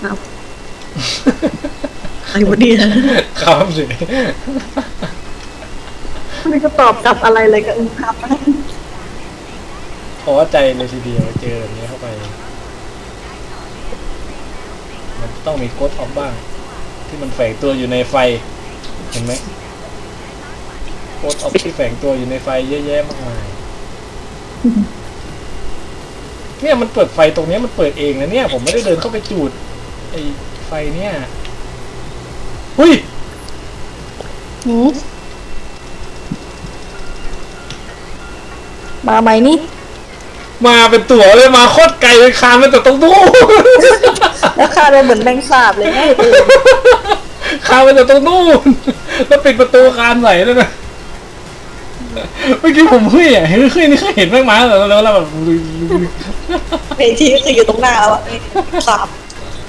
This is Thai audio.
เอาไอ้วันนี้ครับสิมันก็ตอบกลับอะไรเลยก็อึ้งครับขอใจเลยทีเดียวเจอแบบนี้เข้าไป มันต้องมีโค้ดออฟบ้าง ที่มันแฝงตัวอยู่ในไฟ เห็นไหมโค้ดออฟที่แฝงตัวอยู่ในไฟเยอะแยะมากมายเนี่ยมันเปิดไฟตรงเนี้ยมันเปิดเองนะเนี่ย ผมไม่ได้เดินเข้าไปจูดไอ้ไฟเนี่ยเฮ้ยหืมมาไหมนี่ มาเป็นตั๋วเลยมาโคตรไกลเลยคานมาแต่ตรงนู้น แล้วคาเลยเหมือนแมงสาบเลยนะเออคานมาแต่ตรงนู้นแล้วปิดประตูคานใส่ด้วยนะเมื่อกี้ผมเฮ้ยอะเฮ้ยเฮ้ยนี่เคยเห็นแม่งมาแล้วแล้วแล้วแบบเวทีก็คืออยู่ตรงหน้าแล้วอะสาบ